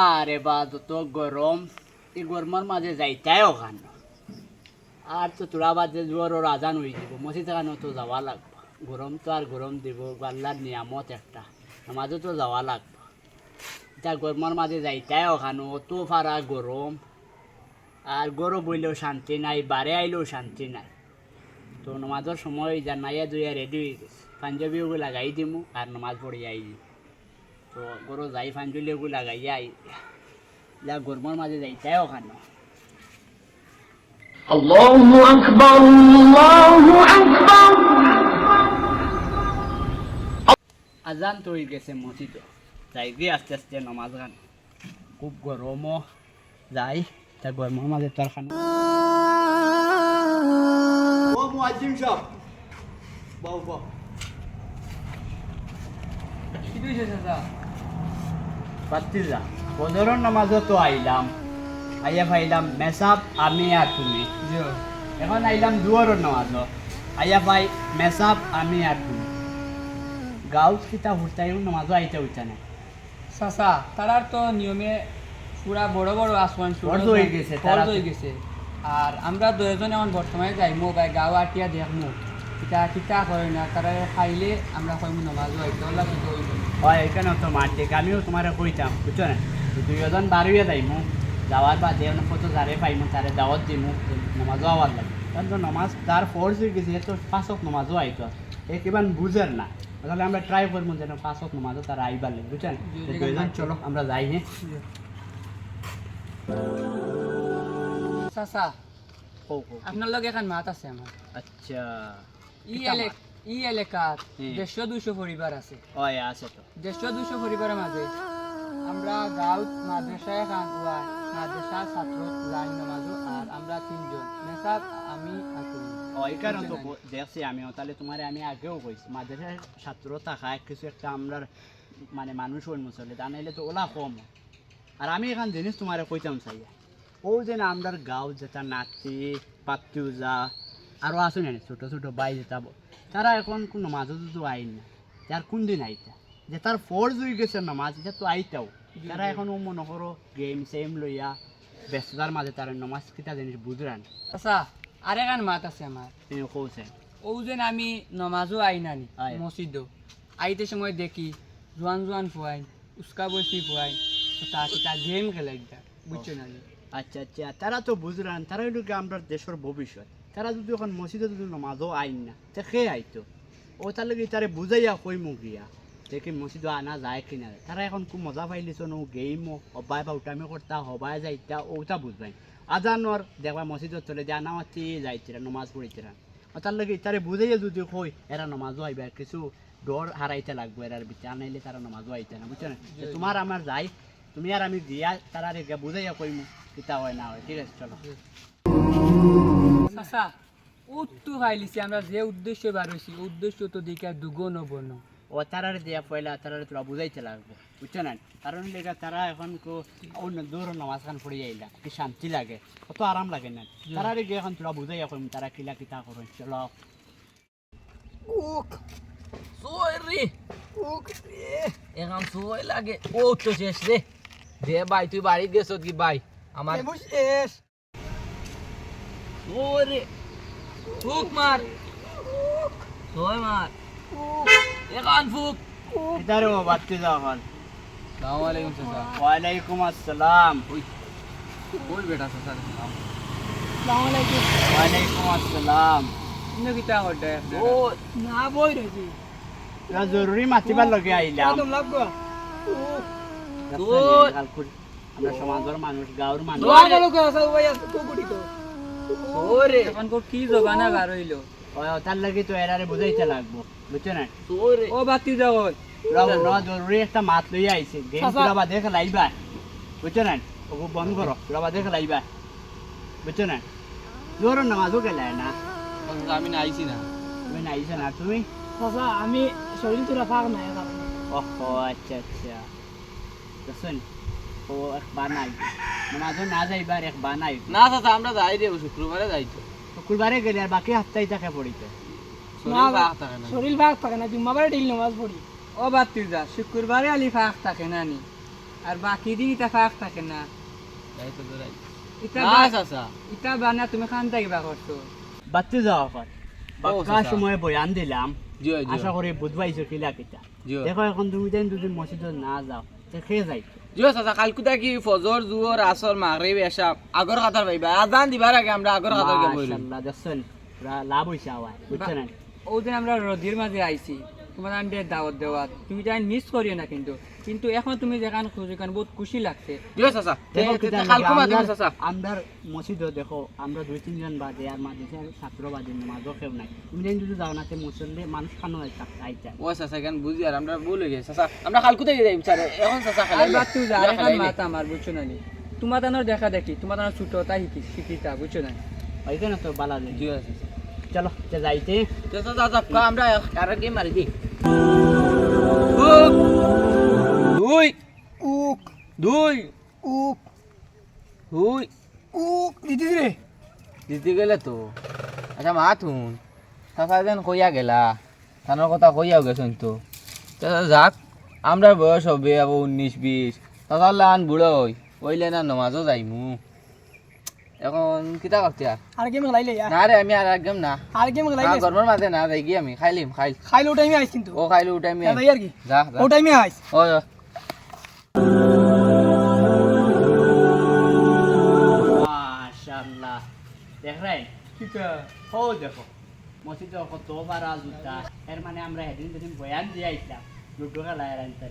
আরে বা যত গরম। এই গরমের মাঝে যাইতাই ওখান। আর তো তোরা বাদে জোর রাজান হয়ে যাব মসজিদ এখানে তো যাওয়া লাগবে। গরম তো আর গরম দিব, আল্লাহর নিয়ামত একটা। মাঝে তো যাওয়া লাগবে। এটা গরমের মাঝে যাইতাই ওখানে অত ফারা গরম। আর গরম বইলেও শান্তি নাই, বারে আইলেও শান্তি নাই। তো নমাজের সময় জানাইয়া দুইয়া রেডি হয়ে গেছে পাঞ্জাবিও লাগাই দিমু আর নমাজ পড়ে আই তো গরু যাই পাঞ্জলিও লাগাইয়া আই যা গরমের মাঝে যাইতাই ওখানে الله أكبر الله أكبر আজান তো হয়ে গেছে মসজিদ যাই গিয়ে আস্তে আস্তে নমাজ গান খুব গরমও যাই তা গরমের মাঝে তার খান ও মুয়াজ্জিম কি দিয়েছে চাচা? বাতিজা পনেরো নামাজও তো আইলাম। আইয়া পাইলাম মেসাব আমি আর তুমি। এখন আইলাম দুয়ারও নামাজ আইয়া পাই মেসাব আমি আর তুমি। গাঁৱত কিতা হুটাইও নামাজও আইতে উঠা নাই। চাচা তারার তো নিয়মে পুরা বড় বড় আসমান ফরজ হয়ে গেছে, তারা হয়ে গেছে। আর আমরা দুজন এখন বর্তমানে যাইমু বা গাঁও আটিয়া দেখমু। কিতা কিতা করে না তারা খাইলে আমরা কইমু নমাজ হইতে ওলা কিন্তু হইব না। হয় এখানে তো মাঠ দেখে আমিও তোমার কইতাম বুঝছ না দুইজন বারুয়ে যাইমু। যাওয়ার বাদে কত যারে পাইমু তারে দাওয়াত দিমু নামাজও আওয়ার লাগে। কারণ তো নামাজ তার ফোর্স হয়ে গেছে তো পাঁচক নামাজও আইতো। এ কিমান বুঝের না। তাহলে আমরা ট্রাই করব যেন পাঁচক নামাজও তারা আইবার লাগে বুঝছেন দুইজন চলো আমরা যাই হ্যাঁ চাচা। আপনার লগে এখন মাত আছে আমার। আচ্ছা। ই এলেক ই এলাকাত দেড়শো দুশো পরিবার আছে। হয় আছে তো। দেড়শো দুশো পরিবারের মাঝে। আমরা গাঁৱত মাদ্রাসা এখন ওয়াই মাদ্রাসা ছাত্র লাইন নামাজো আর আমরা তিনজন। মেসাব আমি আর তুমি। ওইখানে তো দেখছি আমিও তাহলে তোমার আমি আগেও কইছি মাদ্রাসার ছাত্র থাকায় কিছু একটা আমরা মানে মানুষ ওই মুসলে তা নাইলে তো ওলা কম। হয়। আর আমি এখান জিনিস তোমার কইতাম চাইয়া ও যে না আমরার গাঁও যেটা নাতি পাত্তুজা আরও আসুন না ছোটো ছোটো বাই যেটা তারা এখন কোনো মাঝে তো আইন না। তার কোন দিন আইতা। যে তার ফোর্স হয়ে গেছে নামাজ এটা তো আইতাও। তারা এখন ও মনে করো গেম সেম লইয়া ব্যস্ততার মাঝে তারা নামাজ কিতা জিনিস বুঝরান আচ্ছা আর মাত আছে আমার। তিনি কৌছে ও যেন আমি নমাজও আয়। মসজিদও। আইতে সময় দেখি জোয়ান জোয়ান ফুয়াই উস্কা বসি ফুয়াই তা গেম খেলে বুঝছ নি? আচ্ছা আচ্ছা। তারা তো বুঝলেন তারা হইল কি আমরা দেশের ভবিষ্যৎ। তারা যদি এখন মসজিদে যদি নমাজও আইন না, তে খে আইতো? ও তার লাগে তারে বুঝাইয়া কই মুখিয়া দেখি মসজিদ আনা যায় কিনা। তারা এখন খুব মজা পাইলিছ নো, গেইমো, হবাই বা উঠামি করতা, হবাই যাইতা ওটা বুঝবাই আজানর দেখবা মসজিদত চলে যে আনামাতি যাইতিরা, নমাজ পড়িতিরা। ও তার লাগে তারে বুঝাইয়া যদি কই, এরা নমাজও আইবা কিছু ডর হারাইতে লাগবো, এরার ভিতরে আনাইলে তারা নমাজও আইতে না, বুঝছ না? তোমার আমার যাই তুমি আর আমি দিয়া তারা রেখে বুঝাইয়া কইমু কিতা হয় না হয় ঠিক আছে চলো। চাচা উত্তু খাইলিছি আমরা যে উদ্দেশ্য বার হয়েছি উদ্দেশ্য তো দেখে দুগুণ বর্ণ ও তারার দিয়া পয়লা তারার তোরা বুঝাইতে লাগবো বুঝছ না? কারণ লেগে তারা এখন কো অন্য দূর নামাজ খান পড়ে যাইলা কি শান্তি লাগে কত আরাম লাগে না। তারা রেগে এখন তোরা বুঝাইয়া কইম তারা কিলা কিতা করো চলো। সরি। এখন সই লাগে ও তো শেষ রে। দে ভাই তুই বাড়ি গেছ কি ভাই? আমার সরি ফুক মার। সই মার। এখন ফুক। কিতারে ও বাত্তি যাও এখন সালাম আলাইকুম চাচা। ওয়ালাইকুম আসসালাম। কই বেটা চাচা ওয়ালাইকুম আসসালাম। ইনো কিতা করতে ও না বই রইছি জরুরি মাতিবার লগে আইলাম। লাগবো। ওই। আমরা সমাজের মানুষ গাঁৱৰ মানুষ। এখন কো কি জবানা বার হইল? তার লাগি তো এরারে বুঝাইতে লাগবো বুঝছ না? ও বাতি যাও জরুরি একটা মাত লইয়া আইছে। গেম চাচা। তোরা বুঝছ না? ওকে বন্ধ করো তোরা বাদে খেলাইবা বুঝছ না? জোর নামাজও খেলায় না। আমি না আইছি না। তুমি না আইছো না তুমি? আমি শরীর তোরা ফাঁক নাই ওহো আচ্ছা আচ্ছা। বুঝছেন ও একবার নাই নামাজও না যাইবার একবার নাই না চাচা আমরা যাই শুক্রবারে যাই তো। শুক্রবারে গেলে আর বাকি সপ্তাহে থাকে পড়িতে। শরীর ভাগ থাকে না। শরীর ভাগ থাকে না জুম্মাবারে ডেইলি নামাজ পড়ি। ও বাতিল যা শুক্রবারে আলি ফাঁক থাকে না নি। আর বাকি দিন ফাঁক থাকে না। ইটা বানা তুমি খান থাকিবা করছ? বাচ্চা যাওয়া পর বাক্কা সময় বয়ান দিলাম। আশা করি বুধবাইছো কিলা কিতা দেখো এখন তুমি যেন যদি মসজিদত না যাও। খেয়ে যাই। জিও চাচা কালকুতা কি ফজর জুয়র আসর মাগরিব এসা আগর কাতার পাইবা আজান দিবার আগে আমরা আগর কাতার কে বইলাম মাশাআল্লাহ দেখছেন লাভ হইছে আওয়াজ বুঝছেন? ওদিন আমরা রদির মাঝে আইছি তোমার আন্ডে দাওয়াত দেওয়াত তুমি তাই মিস করিও না কিন্তু। কিন্তু এখন তুমি যেখান খুঁজে কারণ বহুত খুশি লাগছে। আমরার মসজিদ দেখো আমরা দুই তিনজন বাদে আর মাদ্রাসার ছাত্র বাদে নামাজও কেউ নাই। তুমি যেন যদি যাও না মুসল্লি মানুষ খানো আইতা ও চাচা কেন বুঝি আর আমরা ভুল হয়ে গেছে চাচা। আমরা কালকুতে যাই স্যার এখন চাচা আর এখন মাত আমার বুঝছ না? তোমার তানোর দেখা দেখি তোমার তানোর ছোট তাই শিখি শিখিতা বুঝছ না ওইখানে তো বালা চলো তে যাইতে আমরা কার গেম মারি দি দুই। উক। দুই। উক। দুই। উক। দিদি রে। দিতে গেলে তো। আচ্ছা মা থুন চাচা যেন কইয়া গেলা। তানোর কথা কইয়াও গেছেন তো। চাচা যাক আমরা বয়স হবে আবার উনিশ বিশ। চাচা লান বুড়ো হই ওইলে না নমাজও যাইমু। এখন কিতা করতে আর আর গেম খেলাইলে না রে আমি আর একদম না। আর গেম না খেলাইলে গরমের মাঝে না যাই গিয়ে আমি খাইলিম খাইল খাইলে ও টাইমে আইস কিন্তু। ও খাইলে উঠাই আমি যাই আর কি? যা যা। ও টাইমে আইস ওই। মাশাআল্লাহ দেখ রে ও দেখো। মসজিদে কত বারা জুতা। এর মানে আমরা সেদিন যেদিন বয়ান দিয়ে আইছিলাম। লুডো খেলা এর আনতে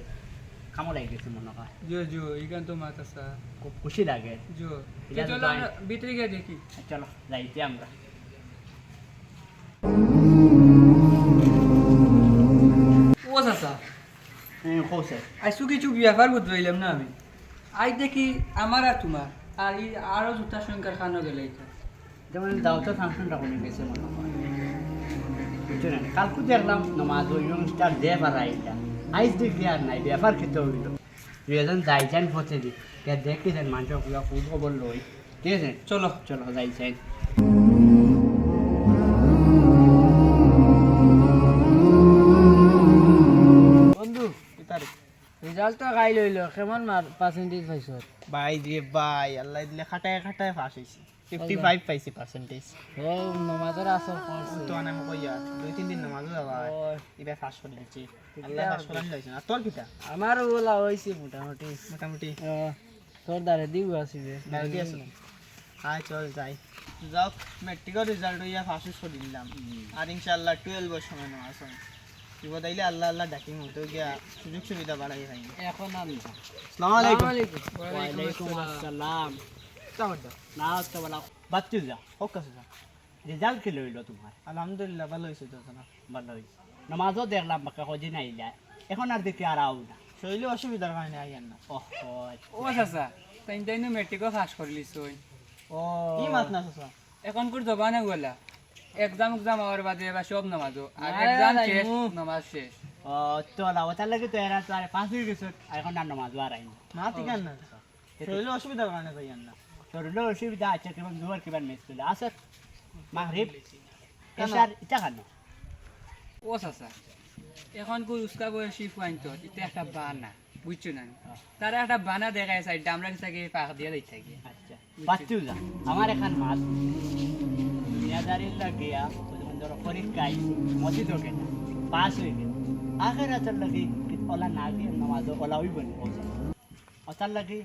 কামো লাগি গেছে মনে হয়। জো জো ইগান তো মাত আসা খুব খুশি লাগে। জো চলো আমরা ভিতরে গিয়ে দেখি। চলো যাইতে আমরা। ও চাচা। হ্যাঁ কৌছে আইসু কিছু ব্যাপার বুঝবাইলাম না আমি। আই দেখি আমার আর তোমার আর এই আরও জুতার সংখ্যার খানো গেলে এটা যেমন দাওয়াতের ফাংশনটা করে গেছে মনে হয়। কালকে দেখলাম নমাজ ওই অনুষ্ঠান দে পারা এটা আইস দেখি আর নাই ব্যাপার খেতে হইল। তুই এজন যাইছেন পথে দি দেখিছেন মানুষ পুরা ফুল খবর লই। ঠিক আছে? চলো চলো, যাইছেন। বন্ধু রেজাল্ট তো গাই লইলো কেমন পার্সেন্টেজ পাইছ? ভাই রে ভাই, আল্লাহ দিলে খাটায় খাটায় পাস হয়েছি ফিফটি ফাইভ পাইছি পার্সেন্টেজ ও নমাজের আসর করছে তো আনাম কইয়া দুই তিন দিন নামাজও যাওয়া এবার পাস করে দিচ্ছি আল্লাহ পাস করে লাইছে না। তোর কিটা? আমার ওলা হয়েছে মোটামুটি। মোটামুটি। তোর দ্বারে দিব আসিবে ডাউটি আছে আয় চল যাই। যাও মেট্রিকের রেজাল্ট হইয়া পাস করে দিলাম। আর ইনশাআল্লাহ টুয়েলভের সময় নামাজ বিপদ আইলে আল্লাহ আল্লাহ ডাকি মতো গিয়া সুযোগ সুবিধা বাড়াই এখন আমি আসসালামু আলাইকুম। আসসালাম। না তো বলা বাচ্চু যা হোক আছে যা রেজাল্ট কি লইল তোমার আলহামদুলিল্লাহ ভালো হয়েছে তো না ভালো হয়েছে নামাজও দেখলাম বাকা কদিন আইলা এখন আর দেখি আর আও না শরীরে অসুবিধার কারণে আইয়ান না ওহ ও চাচা তাই তাই মেট্রিকও পাস করে লিছ ও কি মাত না চাচা এখন কোন জবানে গলা এক্সাম এক্সাম হওয়ার বাদে এবার সব নামাজও আর এক্সাম শেষ নামাজ শেষ ও তো লাও তার লাগে তো এরা তো আর পাঁচ হয়ে গেছে এখন আর নামাজ আর আইন মা ঠিকান না শরীরে অসুবিধার কারণে যাইয়ান না আছে কিমান দুয়ার কিমান মিস করলে। আছে? মাগরিব? এসার ইটা খানো ও চাচা এখন কই উস্কা বয়সী ফুয়াইতো এটা একটা বানা বুঝছ না? তারা একটা বানা দেখায় সাইড আমরা কিছু পাক দিয়ে দিই থাকি। আচ্ছা। বাচ্চু যা আমার এখান মাছ। দুনিয়াদারির লাগিয়া ধরো পরীক্ষা আইছি মসজিদ ওকে না পাস হয়ে গেল। আখের আচার লাগি ওলা না গিয়ে নামাজ ওলা হইব না ওটার লাগি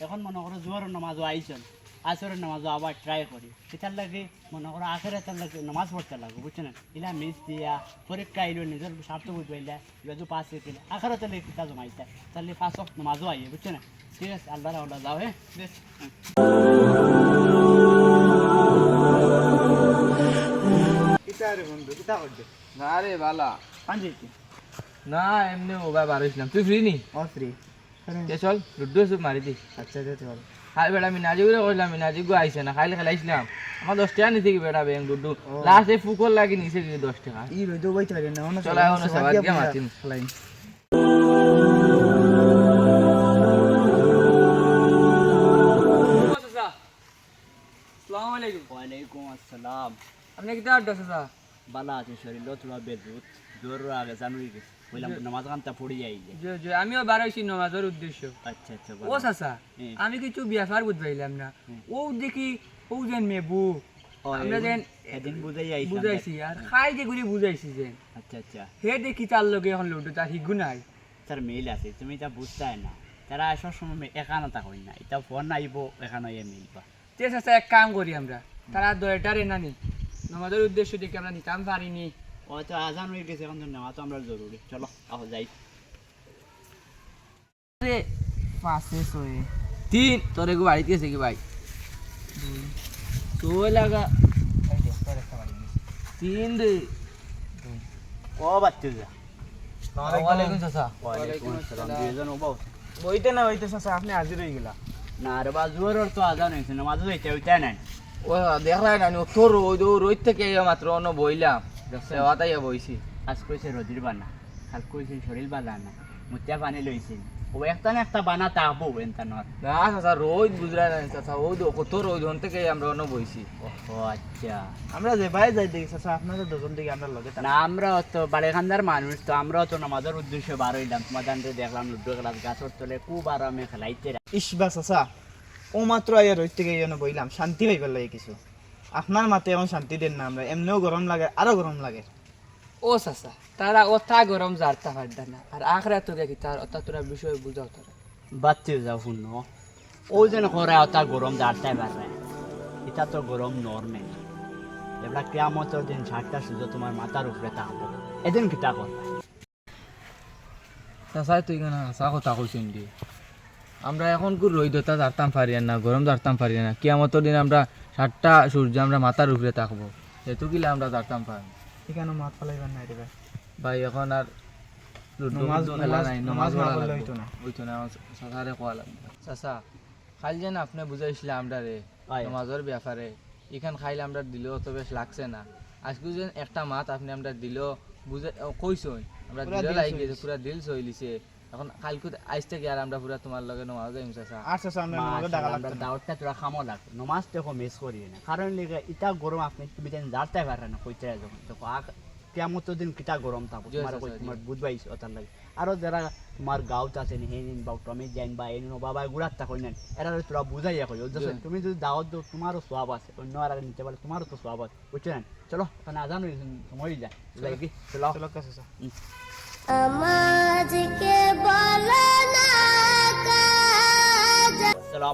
এখন মনে করো জোয়ার নামাজও আইসন আসরের নামাজও আবার ট্রাই করি। এটার লাগে মনে করো আখের আচার লাগে নামাজ পড়তে লাগবে বুঝছ না ইলা মিস দিয়া পরীক্ষা আইলো নিজের স্বার্থ বুঝবাইলা এবার তো পাস হয়ে গেলে আখের লাগে কিতা জমাইতা তাহলে পাঁচ নামাজও আইয়ে বুঝছ না ঠিক আছে আল্লাহ আল্লাহ যাও হ্যাঁ? বেশ কিতা রে বন্ধু কিতা করবে না রে বালা। পাঞ্জি না এমনি মোবাইল বার হয়েছিলাম। তুই ফ্রি নি? অ ফ্রি কে চল লুডু সব মারি দি। আচ্ছা পারো খাই বেড়া মিনাজি করে কইলাম মিনাজি গো আইছে না খাইলে খেলাইছিলাম আমার দশ টাকা কি বেড়া ব্যাং লুডু? লাস্ট এই ফুকর লাগি নিছে কি দশ টাকা। ই রইদো বইতে পারি না চলো এখন সবাই গিয়ে মাতিন আলাইকুম। ওয়ালাইকুম আসসালাম। আপনি কিতা আড্ডা চাচা? বালা আছে শরীর তোলা বেজুত জোর আগে জানুই গেছে। বললাম নামাজ কান্তা পড়ি যাই যে। যে- যে আমিও বারোইছি নমাজের উদ্দেশ্য। আচ্ছা আচ্ছা ও চাচা আমি কিছু ব্যাপার বুঝবাইলাম না। ও দেখি ও যেন মেবু। আমরা যেন এদিন বুঝাই আইছি বুঝাইছি আর খাই যে ঘুরি বুঝাইছি যে। আচ্ছা আচ্ছা। হে দেখি তার লগে এখন লুডু তার হিগু নাই। তার আছে তুমি বুঝতে না। তারা আসার সময় না। এটা ফোন আইব এখানে মিলবা এক কাম করি আমরা। তারা দয়টারে নানি নমাজের উদ্দেশ্য দেখে আমরা নিতাম পারিনি। ও তো আজান হয়ে গেছে এখন নেওয়া তো আমরা জরুরি। চলো আহ যাই। পাঁচে ছয়ে তিন তোর এগু বাড়িতে আছে কি ভাই? ছয় লাগা। তিন রে ও বাচ্চা যা। ওয়ালাইকুম চাচা। ওয়ালাইকুম আসসালাম। দুইজন ও বাউ বইতে না চাচা আপনি হাজির হয়ে গেলা। না রে বা জোরের তো আজান হয়েছে নামাজ হইতে হইতে নাই। ও দেখলাই না ও তোর ওই থেকে মাত্র অন্য বইলাম। সেবাতাই বইছি আজ কইছে রদির বানা কাল কইছে শরীর বালা না মুতিয়া পানি লইছে ও একটা না একটা বানা তাহবো এনতা নর না চাচা রোদ বুঝলাই না চাচা ও কত রোদ হন থেকে আমরা অন্য বইছি ও আচ্ছা। আমরা যে ভাই যাই দেখি চাচা আপনাদের দুজন দিকে আমরা লগে না আমরা তো বাড়িখান্দার মানুষ তো আমরাও তো নামাজের উদ্দেশ্যে বার হইলাম। তোমাদের দেখলাম লুডো খেলার গাছের তলে খুব আরামে খেলাইতে ইসবা চাচা ও মাত্র রইতে গিয়ে যেন বইলাম শান্তি পাইবার লাগে কিছু। আপনার মাতে এখন শান্তি দেন না আমরা। এমনিও গরম লাগে আরও গরম লাগে। ও চাচা তারা ওটা গরম জারতা পারদা না। আর আখরা তো দেখি তার অত তোরা বিষয় বুঝাও তারা? বাচ্চা যাও শুনো ও যেন করে ওটা গরম দাঁড়টাই পারে এটা তো গরম নর্মেল। এবার কেয়ামতের দিন ষাটটা সুযোগ তোমার মাথার উপরে থাকব এদিন কিতা করবে চাচা তুই কেন আসা কথা কইছেন দি আমরা এখন কু রোদতা দাঁড়তাম পারি না গরম দাঁড়তাম পারি না। কিয়ামতের দিন আমরা সাতটা সূর্য আমরা মাথার উপরে থাকব। যেহেতু কিলে আমরা দাঁড়তাম পারি এখানে মাত ফালাইবার নাই রে ভাই। ভাই এখন আর খাইল যেন আপনি বুঝাইছিলে আমরা রে। নমাজের ব্যাপারে। এখান খাইলে আমরা দিলেও তো বেশ লাগছে না। আজকে যেন একটা মাত আপনি আমরা দিলেও বুঝে কইছই আমরা দিল লাগি পুরা দিল সইলিছে এখন কালকে আইস থেকে আর আমরা পুরা তোমার লগে নমাজ যাইম চাচা চাচা আমরা নমাজে ডাকা আমরা দাওয়াতটা তোরা খামো লাগবে নমাজ দেখো মিস করি না কারণ লিগে ইটা গরম আপনি তুমি যেন দাঁড়তে পারে না কইতে যখন দেখো আগ কেমন দিন কিটা গরম থাকব জি, তোমার আচ্ছা, কই আচ্ছা, তোমার বুঝবাইছ ওটার লাগে। আরও যারা তোমার গাঁৱত আছে নি হেন বা টমি যাইন বা এন বাবা গুড়াত থাকো নেন এরা তোরা বুঝাইয়া কই জি। তুমি যদি দাওয়াত দাও তোমারও সওয়াব আছে অন্য আর নিতে পারলে তোমারও তো সওয়াব আছে। বুঝছেন চলো ওখানে আজান সময় যায় চলো। চলো। কা চাচা আমাজকে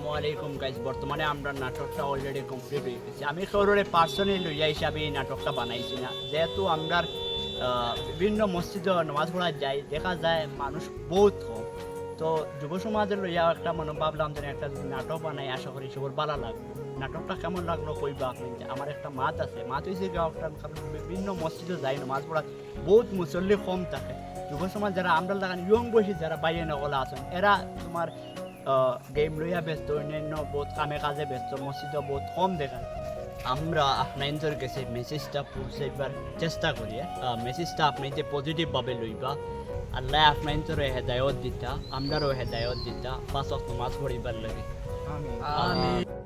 আসসালামু আলাইকুম গাইজ বর্তমানে আমরা নাটকটা অলরেডি কমপ্লিট হয়ে গেছে। আমি কারোরে পার্সোনালি লইয়া হিসাবে এই নাটকটা বানাইছি না। যেহেতু আমরা বিভিন্ন মসজিদে নামাজ পড়া যাই, দেখা যায় মানুষ বহুত কম। তো যুব সমাজের লইয়া একটা মনে ভাবলাম যে একটা নাটক বানাই, আশা করি সবার ভালো লাগবে। নাটকটা কেমন লাগল কইবা? আপনি আমার একটা মাত আছে। মাত হয়েছে গাঁওটা বিভিন্ন মসজিদে যাই, নামাজ পড়া বহুত মুসল্লি কম থাকে। যুব সমাজ যারা আমরা লাগান ইয়ং বয়সী যারা বাইরে নগলা আছেন, এরা তোমার গেম লইয়া ব্যস্ত অন্যান্য বহুত কামে কাজে ব্যস্ত মসজিদে বহুত কম দেখা যায়। আমরা আপনাদের কাছে মেসেজটা পৌঁছাইবার চেষ্টা করি মেসেজটা আপনি যে পজিটিভভাবে লইবা আল্লাহ আপনাদের হেদায়ত দিতা আমরারও হেদায়ত দিতা পাঁচ মাছ পড়িবার লাগে। আমি আমিন।